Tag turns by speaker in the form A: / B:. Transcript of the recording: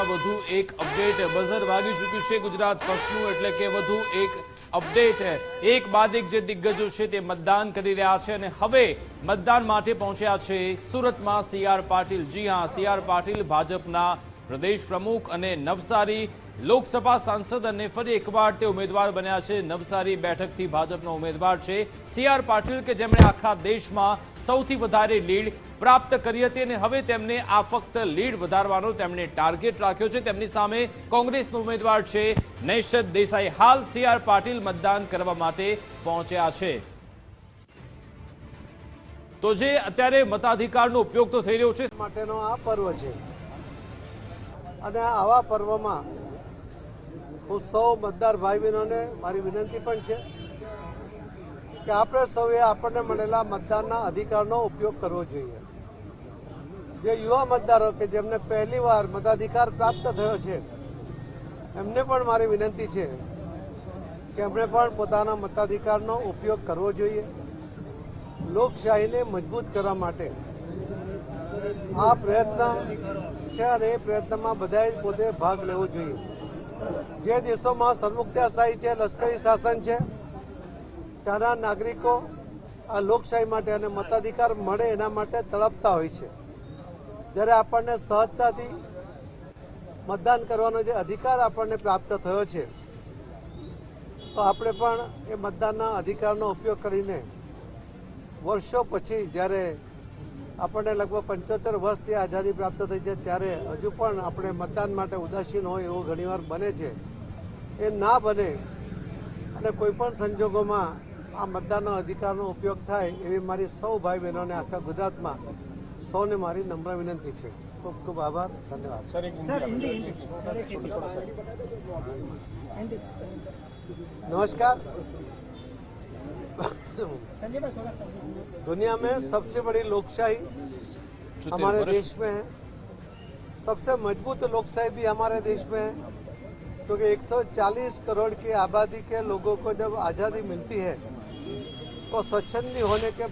A: મહત્વના વધુ એક અપડેટ બઝર વાગી ચૂક્યું છે ગુજરાત ફર્સ્ટનું, એટલે કે વધુ એક અપડેટ. એક બાદ એક જે દિગ્ગજો છે તે મતદાન કરી રહ્યા છે અને હવે મતદાન માટે પહોંચ્યા છે સુરતમાં સી આર પાટીલ. જી હા, સી પાટીલ ભાજપના પ્રદેશ પ્રમુખ અને નવસારી લોકસભા સાંસદ અને ફરી એકવાર તે ઉમેદવાર બન્યા છે. નવસારી બેઠકથી ભાજપનો ઉમેદવાર છે. સી આર પાટીલ કે જેમણે આખા દેશમાં સૌથી વધારે લીડ પ્રાપ્ત કરી હતી અને હવે તેમને આ ફક્ત લીડ વધારવાનો તેમણે ટાર્ગેટ રાખ્યો છે. તેમની સામે કોંગ્રેસનો ઉમેદવાર છે. નૈશદ દેસાઈ હાલ સી આર પાટીલ મતદાન કરવા માટે પહોંચ્યા છે. તો જે અત્યારે મતાધિકારનો ઉપયોગ તો થઈ રહ્યો છે.
B: માટેનો આ પર્વ છે. અને આવા પર્વમાં હું સૌ મતદાર ભાઈ બહેનોને મારી વિનંતી પણ છે કે આપણે સૌએ આપણને મળેલા મતદાનના અધિકારનો ઉપયોગ કરવો જોઈએ. જે યુવા મતદારો કે જેમને પહેલી વાર મતાધિકાર પ્રાપ્ત થયો છે, એમને પણ મારી વિનંતી છે કે એમણે પણ પોતાના મતાધિકારનો ઉપયોગ કરવો જોઈએ. લોકશાહીને મજબૂત કરવા માટે આ પ્રયત્ન છે અને એ પ્રયત્નમાં બધાએ પોતે ભાગ લેવો જોઈએ. જે દેશોમાં સરમુખત્યારશાહી છે, લશ્કરી શાસન છે, ત્યાંના નાગરિકો આ લોકશાહી માટે અને મતાધિકાર મળે એના માટે તડપતા હોય છે. જ્યારે આપણને સહજતાથી મતદાન કરવાનો જે અધિકાર આપણને પ્રાપ્ત થયો છે, તો આપણે પણ એ મતદાનના અધિકારનો ઉપયોગ કરીને વર્ષો પછી જ્યારે આપણને લગભગ પંચોતેર વર્ષથી આઝાદી પ્રાપ્ત થઈ છે. ત્યારે હજુ પણ આપણે મતદાન માટે ઉદાસીન હોય એવું ઘણીવાર બને છે. એ ના બને અને કોઈપણ સંજોગોમાં આ મતદાનનો અધિકારનો ઉપયોગ થાય એવી મારી સૌ ભાઈ બહેનોને આખા ગુજરાતમાં સૌને મારી નમ્ર વિનંતી છે. ખૂબ ખૂબ આભાર. ધન્યવાદ.
C: सर मुस्लिम
B: दुनिया में सबसे बड़ी लोकशाही हमारे देश में है। सबसे मज़बूत लोकशाही भी हमारे देश में है क्योंकि 140 करोड़ की आबादी के लोगों को जब आज़ादी मिलती है तो स्वच्छंदी होने के